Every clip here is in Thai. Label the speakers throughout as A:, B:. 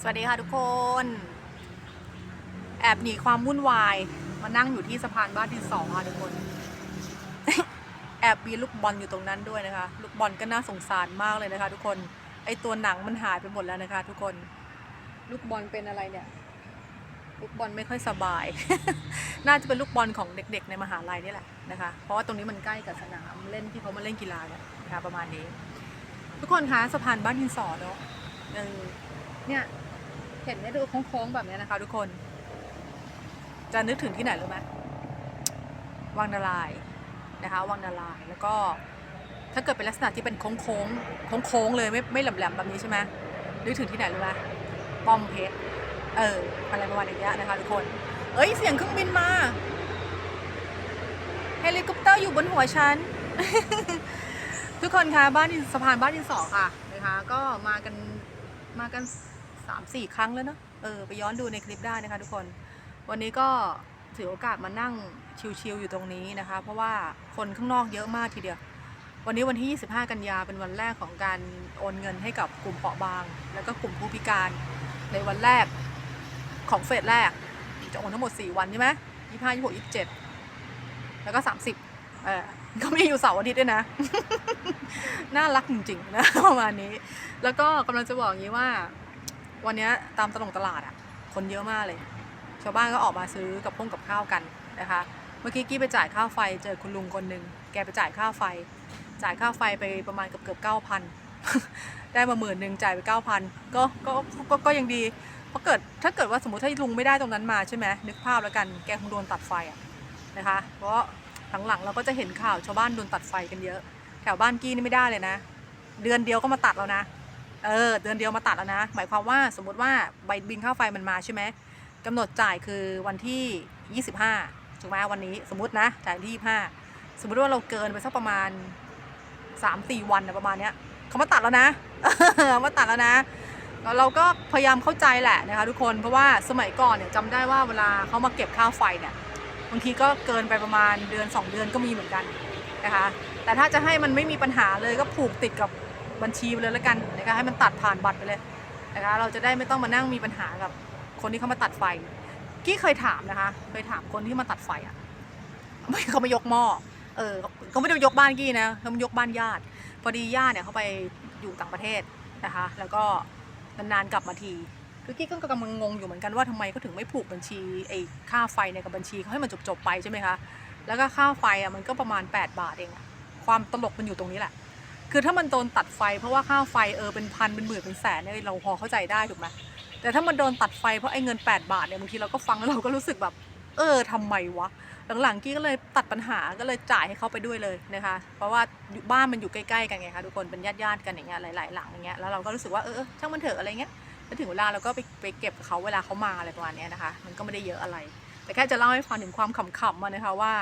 A: สวัสดีค่ะทุกคน แอบหนีความวุ่นวาย มานั่งอยู่ที่สะพานบ้านที่สองค่ะทุกคน แอบมีลูกบอลอยู่ตรงนั้นด้วยนะคะ ลูกบอลก็น่าสงสารมากเลยนะคะ ทุกคน ไอตัวหนังมันหายไปหมดแล้วนะคะ ทุกคน ลูกบอลเป็นอะไรเนี่ย ลูกบอลไม่ค่อยสบาย น่าจะเป็นลูกบอลของเด็ก ๆ ในมหาลัยนี่แหละนะคะ เพราะว่าตรงนี้มันใกล้กับสนามเล่นที่เขามาเล่นกีฬากันนะคะประมาณนี้ ทุกคนคะสะพานบ้านดินสอเนาะเนี่ย เห็นไหมดูโค้งๆแบบนี้นะคะ ทุกคน จะนึกถึงที่ไหนรู้ไหมวังนาลายนะคะ วังนาลายแล้วก็ถ้าเกิดเป็นลักษณะที่เป็นโค้งโค้งโค้งโค้งๆเลยไม่ไม่แหลมๆแบบนี้ใช่ไหมนึกถึงที่ไหนรู้ไหมป้อมเพชรเอออะไรประมาณอย่างเงี้ยนะคะ ทุกคน เอ้ยเสียงเครื่องบินมาเฮลิคอปเตอร์อยู่บนหัวฉันทุกคนคะบ้านดินสะพานบ้านดินสอค่ะนะคะก็มากันมากัน สามสี่ครั้งแล้วเนอะเออไปย้อนดูในคลิปได้นะคะทุกคน วันนี้ก็ถือโอกาสมานั่งชิลๆอยู่ตรงนี้นะคะ เพราะว่าคนข้างนอกเยอะมากทีเดียว วันนี้วันที่ 25 กันยาเป็นวันแรกของการโอนเงินให้กับกลุ่มเปราะบาง แล้วก็กลุ่มผู้พิการในวันแรกของเฟสแรกจะโอนทั้งหมด 4 วันใช่ไหม25 26 27แล้วก็ 30เออก็มีอยู่เสาร์อาทิตย์ด้วยนะ น่ารักจริงๆนะประมาณนี้ แล้วก็กำลังจะบอกอย่างนี้ว่า วันนี้ตามตลงตลาดอะ คนเยอะมากเลย ชาวบ้านก็ออกมาซื้อกับพงกับข้าวกันนะคะ เมื่อกี้กี้ไปจ่ายค่าไฟเจอคุณลุงคนหนึ่งแกไปจ่ายค่าไฟ จ่ายค่าไฟไปประมาณเกือบเกือบเก้าพันได้มาหมื่นหนึ่งจ่ายไปเก้าพันก็ก็ก็ก็ยังดีเพราะเกิดถ้าเกิดว่าสมมติถ้าลุงไม่ได้ตรงนั้นมาใช่ไหมนึกภาพแล้วกันแกคงโดนตัดไฟอะนะคะ เพราะหลังๆเราก็จะเห็นข่าวชาวบ้านโดนตัดไฟกันเยอะ แถวบ้านกี้นี่ไม่ได้เลยนะ เดือนเดียวก็มาตัดแล้วนะ เออเดือนเดียวมาตัดแล้วนะ หมายความว่าสมมติว่าใบบินค่าไฟมันมาใช่ไหมกำหนดจ่ายคือวันที่ 25ถูกไหมวันนี้สมมตินะจ่ายที่ 25 สมมติว่าเราเกินไปสักประมาณ 3-4 วันนะประมาณเนี้ยเขามาตัดแล้วนะมาตัดแล้วนะแล้วเราก็พยายามเข้าใจแหละนะคะทุกคนเพราะว่าสมัยก่อนเนี่ยจำได้ว่าเวลาเขามาเก็บค่าไฟเนี่ยบางทีก็เกินไปประมาณเดือน 2 เดือนก็มีเหมือนกันนะคะแต่ถ้าจะให้มันไม่มีปัญหาเลยก็ผูกติดกับ บัญชีไปเลยแล้วกันนะคะให้มันตัดผ่านบัตรไปเลยนะคะเราจะได้ไม่ต้องมานั่งมีปัญหากับคนที่เขามาตัดไฟกี้เคยถามนะคะ เคยถามคนที่มาตัดไฟอะไม่เขามายกหม้อเออเขาไม่ได้ยกบ้านกี้นะเขามายกบ้านญาติ พอดีญาติเนี่ยเขาไปอยู่ต่างประเทศนะคะ แล้วก็นานๆกลับมาทีคือกี้ก็กำลังงงอยู่เหมือนกันว่าทำไมเขาถึงไม่ผูกบัญชีไอ้ค่าไฟเนี่ยกับบัญชีเขาให้มันจบๆไปใช่ไหมคะแล้วก็ค่าไฟอะมันก็ประมาณ 8 บาทเองความตลกมันอยู่ตรงนี้แหละ คือถ้ามันโดนตัดไฟเพราะว่าค่าไฟเออเป็นพันเป็นหมื่นเป็นแสนเนี่ยเราพอเข้าใจได้ถูกไหมแต่ถ้ามันโดนตัดไฟเพราะไอ้เงิน 8 บาทเนี่ยบางทีเราก็ฟังแล้วเราก็รู้สึกแบบเออทำไมวะหลังๆกี้ก็เลยตัดปัญหาก็เลยจ่ายให้เขาไปด้วยเลยนะคะ เพราะว่าบ้านมันอยู่ใกล้ๆกันไงคะทุกคนเป็นญาติๆกันอย่างเงี้ยหลายๆหลังอย่างเงี้ยแล้วเราก็รู้สึกว่าเออช่างมันเถอะอะไรเงี้ยแล้วถึงเวลาเราก็ไปไปเก็บเขาเวลาเขามาอะไรประมาณเนี้ยนะคะ มันก็ไม่ได้เยอะอะไร แต่แค่จะเล่าให้ฟังถึงความขำๆมานะคะว่า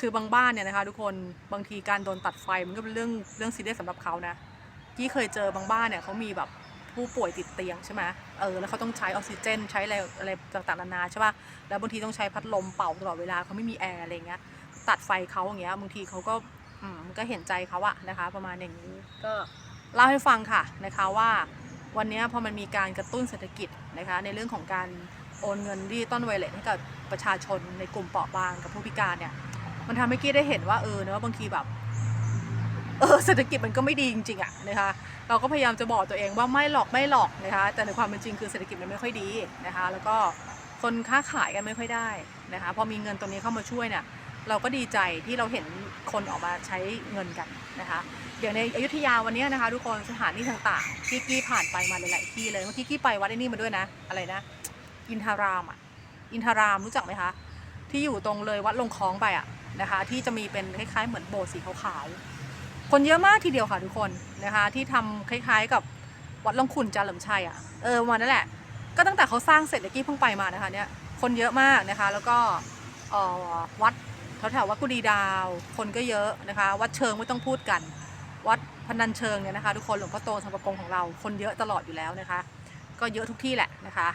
A: คือบางบ้านเนี่ยนะคะ ทุกคนบางทีการโดนตัดไฟมันก็เป็นเรื่องเรื่องซีเรียสสำหรับเขานะกี้เคยเจอบางบ้านเนี่ยเขามีแบบผู้ป่วยติดเตียงใช่ไหมเออ แล้วเขาต้องใช้ออกซิเจน ใช้อะไรอะไรต่างๆนานาใช่ป่ะ แล้วบางทีต้องใช้พัดลมเป่าตลอดเวลาเขาไม่มีแอร์อะไรเงี้ย ตัดไฟเขาอย่างเงี้ย บางทีเขาก็อืมก็เห็นใจเขาอะนะคะ ประมาณอย่างนี้ ก็เล่าให้ฟังค่ะนะคะว่า วันนี้พอมันมีการกระตุ้นเศรษฐกิจนะคะ ในเรื่องของการโอนเงินดิจิตอลไวเลสให้กับประชาชนในกลุ่มเปราะบางกับผู้พิการเนี่ย มันทำให้กี้ได้เห็นว่าเออเนอะบางทีแบบเออเศรษฐกิจมันก็ไม่ดีจริงๆอะนะคะเราก็พยายามจะบอกตัวเองว่าไม่หรอกไม่หรอกนะคะแต่ในความเป็นจริงคือเศรษฐกิจมันไม่ค่อยดีนะคะ แล้วก็คนค้าขายกันไม่ค่อยได้นะคะพอมีเงินตรงนี้เข้ามาช่วยเนี่ยเราก็ดีใจที่เราเห็นคนออกมาใช้เงินกันนะคะอย่างในอยุธยาวันนี้นะคะ ทุกคนสถานที่ต่างๆที่กี้ผ่านไปมาหลายๆที่เลยเมื่อกี้กี้ไปวัดไอ้นี่มาด้วยนะ อะไรนะ อินทารามอะอินทารามรู้จักไหมคะที่อยู่ตรงเลยวัดลงคลองไปอะ นะคะ ที่จะมีเป็นคล้ายๆเหมือนโบสถ์สีขาวๆคนเยอะมากทีเดียวค่ะทุกคนนะคะ ที่ทำคล้ายๆกับวัดลงขุนจาเลิมชัยอะเออมานั่นแหละ ก็ตั้งแต่เขาสร้างเสร็จเลยกี้เพิ่งไปมานะคะเนี่ยคนเยอะมากนะคะ แล้วก็ออวัดแถวๆวัดกุดีดาว คนก็เยอะนะคะ วัดเชิงไม่ต้องพูดกัน วัดพนัญเชิงเนี่ยนะคะ ทุกคนหลวงพ่อโตสัมปะกงของเราคนเยอะตลอดอยู่แล้วนะคะ ก็เยอะทุกที่แหละนะคะ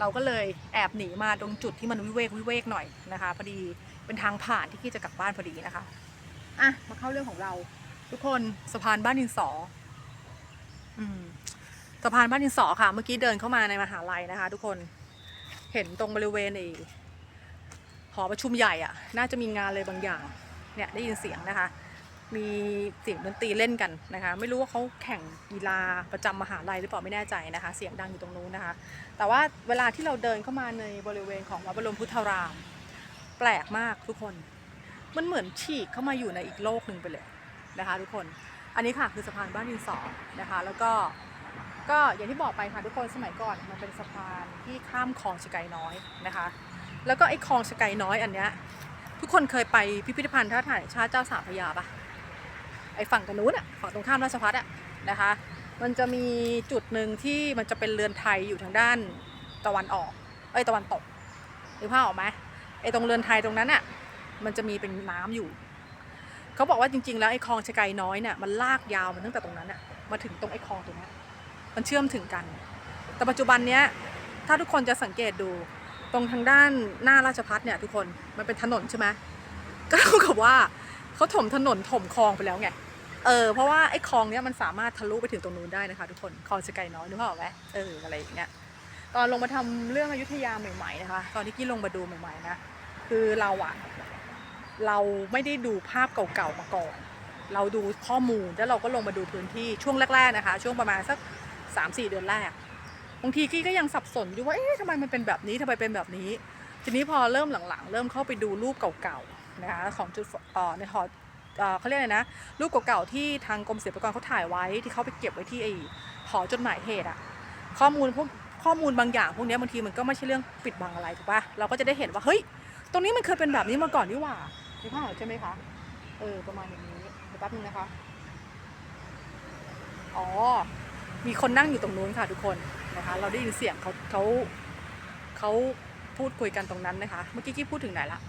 A: เราก็เลยแอบหนีมาตรงจุดที่มันวิเวกวิเวกหน่อยนะคะพอดี เป็นทางผ่านที่กี้จะกลับบ้านพอดีนะคะ อะ มาเข้าเรื่องของเรา ทุกคนสะพานบ้านดินสอ อืมสะพานบ้านดินสอค่ะ เมื่อกี้เดินเข้ามาในมหาลัยนะคะ ทุกคนเห็นตรงบริเวณไอ้หอประชุมใหญ่อะน่าจะมีงานเลยบางอย่าง เนี่ยได้ยินเสียงนะคะ มีเสียงดนตรีเล่นกันนะคะ ไม่รู้ว่าเขาแข่งกีฬาประจำมหาลัยหรือเปล่าไม่แน่ใจนะคะ เสียงดังอยู่ตรงนู้นนะคะ แต่ว่าเวลาที่เราเดินเข้ามาในบริเวณของวัดบรมพุทธาราม แปลกมากทุกคน มันเหมือนฉีกเข้ามาอยู่ในอีกโลกหนึ่งไปเลยนะคะทุกคน อันนี้ค่ะคือสะพานบ้านดินสอนะคะ แล้วก็ก็อย่างที่บอกไปค่ะทุกคนสมัยก่อนมันเป็นสะพานที่ข้ามคลองสกายน้อยนะคะ แล้วก็ไอ้คลองสกายน้อยอันเนี้ยทุกคนเคยไปพิพิธภัณฑ์ท่าถ่ายชาติเจ้าสามพยาปะไอ้ฝั่งกันนู้นอะฝั่งตรงข้ามราชพัฒอะนะคะ มันจะมีจุดหนึ่งที่มันจะเป็นเรือนไทยอยู่ทางด้านตะวันออก เอ้ยตะวันตกหรือภาพออกไหม ไอ้ตรงเรือนไทยตรงนั้นอะมันจะมีเป็นน้ำอยู่ เขาบอกว่าจริง ๆ แล้วไอ้คลองชะไกน้อยเนี่ยมันลากยาวมาตั้งแต่ตรงนั้นอะมาถึงตรงไอ้คลองตรงนี้มันเชื่อมถึงกัน แต่ปัจจุบันเนี้ยถ้าทุกคนจะสังเกตดูตรงทางด้านหน้าราชพัฒเนี่ยทุกคนมันเป็นถนนใช่ไหมก็เท่ากับว่าเขาถมถนนถมคลองไปแล้วไงเออเพราะว่าไอ้คลองเนี้ยมันสามารถทะลุไปถึงตรงนู้นได้นะคะ ทุกคนคลองชะไกน้อยนึกภาพออกไหมเอออะไรอย่างเงี้ย ตอนลงมาทำเรื่องอยุธยาใหม่ๆนะคะ ตอนที่กี้ลงมาดูใหม่ๆนะ คือเราอะเราไม่ได้ดูภาพเก่าๆมาก่อน เราดูข้อมูลแล้วเราก็ลงมาดูพื้นที่ช่วงแรกๆนะคะ ช่วงประมาณสักสามสี่เดือนแรก บางทีกี้ก็ยังสับสนอยู่ว่าเอ๊ะทำไมมันเป็นแบบนี้ทำไมเป็นแบบนี้ ทีนี้พอเริ่มหลังๆ เริ่มเข้าไปดูรูปเก่าๆนะคะของจุดอ่อในหอเอ่อเขาเรียกอะไรนะ รูปเก่าๆที่ทางกรมศิลปากรเขาถ่ายไว้ที่เขาไปเก็บไว้ที่ไอ้หอจดหมายเหตุอะข้อมูลพวก ข้อมูลบางอย่าง พวกนี้บางทีมันก็ไม่ใช่เรื่องปิดบังอะไรถูกปะเราก็จะได้เห็นว่าเฮ้ยตรงนี้มันเคยเป็นแบบนี้มาก่อนนี่หว่านึกภาพออใช่ไหมคะเออประมาณอย่างนี้เดี๋ยวแป๊บนึงนะคะอ๋อมีคนนั่งอยู่ตรงนู้นค่ะทุกคนนะคะ เราได้ยินเสียงเขาเขาเขาพูดคุยกันตรงนั้นนะคะ เมื่อกี้กี้พูดถึงไหนละ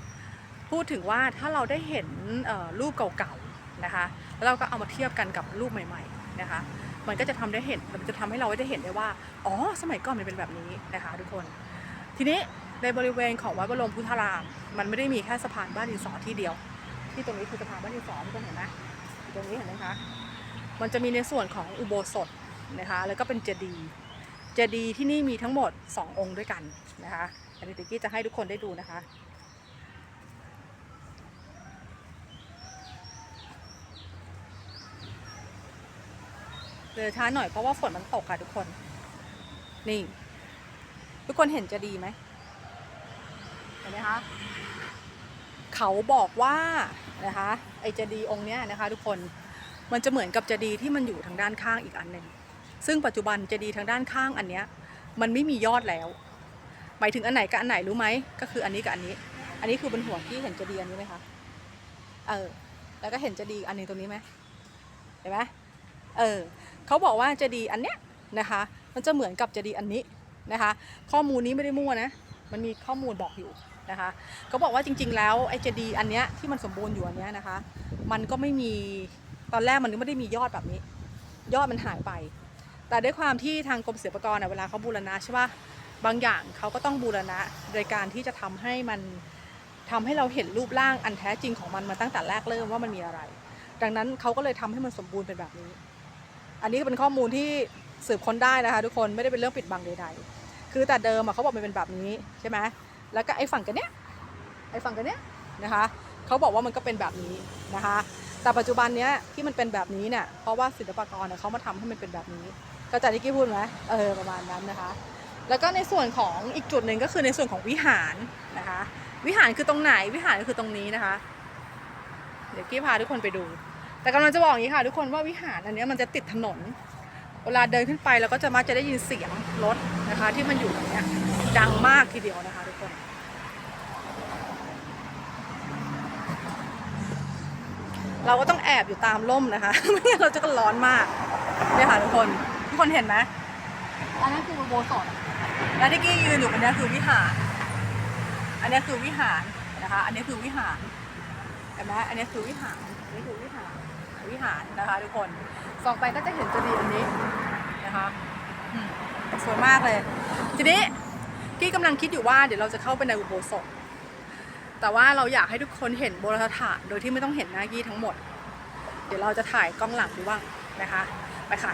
A: พูดถึงว่าถ้าเราได้เห็นรูปเก่าๆนะคะแล้วเราก็เอามาเทียบกันกับรูปใหม่ ๆ นะคะ มันก็จะทำได้เห็น มันจะทำให้เราได้เห็นได้ว่า อ๋อ สมัยก่อนมันเป็นแบบนี้นะคะ ทุกคน ทีนี้ในบริเวณของวัดบรมพุทธาราม มันไม่ได้มีแค่สะพานบ้านดินสอที่เดียว ที่ตรงนี้คือสะพานบ้านดินสอทุกคนเห็นไหมตรงนี้เห็นไหมคะ มันจะมีในส่วนของอุโบสถนะคะ แล้วก็เป็นเจดีย์ เจดีย์ที่นี่มีทั้งหมด 2 องค์ด้วยกันนะคะอันนี้ติกกี้จะให้ทุกคนได้ดูนะคะ เดินช้าหน่อยเพราะว่าฝนมันตกค่ะทุกคน นี่ ทุกคนเห็นเจะดีไหมเห็นไหมคะเขาบอกว่านะคะไอเจดีองค์เนี้ยนะคะทุกคนมันจะเหมือนกับเจดีที่มันอยู่ทางด้านข้างอีกอันหนึ่งซึ่งปัจจุบันเจดีทางด้านข้างอันเนี้ยมันไม่มียอดแล้วหมายถึงอันไหนกับอันไหนรู้ไหมก็คืออันนี้กับอันนี้ อันนี้คือบนหัวที่เห็นเจดีย์อันนี้ไหมคะเออแล้วก็เห็นเจดีอันนึงตรงนี้ไหมเห็นไหม เออเขาบอกว่าเจดีย์อันเนี้ยนะคะ มันจะเหมือนกับเจดีย์อันนี้นะคะ ข้อมูลนี้ไม่ได้มั่วนะ มันมีข้อมูลบอกอยู่นะคะเขาบอกว่าจริง ๆ แล้วไอ้เจดีย์อันเนี้ยที่มันสมบูรณ์อยู่อันเนี้ยนะคะ มันก็ไม่มีตอนแรกมันไม่ได้มียอดแบบนี้ ยอดมันหายไป แต่ด้วยความที่ทางกรมศิลปากรเนี่ยเวลาเขาบูรณะใช่ปะบางอย่างเขาก็ต้องบูรณะโดยการที่จะทำให้มันทำให้เราเห็นรูปร่างอันแท้จริงของมันมาตั้งแต่แรกเริ่มว่ามันมีอะไร ดังนั้นเขาก็เลยทำให้มันสมบูรณ์เป็นแบบนี้ อันนี้ก็เป็นข้อมูลที่สืบค้นได้นะคะ ทุกคนไม่ได้เป็นเรื่องปิดบังใดๆ คือแต่เดิมอะเขาบอกมันเป็นแบบนี้ใช่ไหมแล้วก็ไอ้ฝั่งกันเนี้ยไอ้ฝั่งกันเนี้ยนะคะเขาบอกว่ามันก็เป็นแบบนี้นะคะ แต่ปัจจุบันเนี้ยที่มันเป็นแบบนี้เนี่ยเพราะว่าศิลปากรเนี่ยเขามาทำให้มันเป็นแบบนี้เข้าใจที่กี้พูดไหมเออประมาณนั้นนะคะ แล้วก็ในส่วนของอีกจุดหนึ่งก็คือในส่วนของวิหารนะคะ วิหารคือตรงไหนวิหารก็คือตรงนี้นะคะ เดี๋ยวกี้พาทุกคนไปดู แต่กำลังจะบอกอย่างนี้ค่ะ ทุกคนว่าวิหารอันเนี้ยมันจะติดถนน เวลาเดินขึ้นไปเราก็จะมักจะได้ยินเสียงรถนะคะ ที่มันอยู่ตรงเนี้ยดังมากทีเดียวนะคะทุกคนเราก็ต้องแอบอยู่ตามร่มนะคะ ไม่งั้นเราจะก็ร้อนมากเนี่ยค่ะทุกคน ทุกคนเห็นไหมอันนั้นคืออุโบสถและที่กี้ยืนอยู่บนนี้คือวิหาร อันนี้คือวิหารนะคะ อันนี้คือวิหารเห็นไหมอันนี้คือวิหารอันนี้คือ วิหารนะคะทุกคนส่องไปก็จะเห็นเจดีย์อันนี้นะคะสวยมากเลย ทีนี้กี้กำลังคิดอยู่ว่าเดี๋ยวเราจะเข้าไปในอุโบสถ แต่ว่าเราอยากให้ทุกคนเห็นโบราณสถานโดยที่ไม่ต้องเห็นหน้ากี้ทั้งหมด เดี๋ยวเราจะถ่ายกล้องหลังดูบ้างนะคะ ไปค่ะ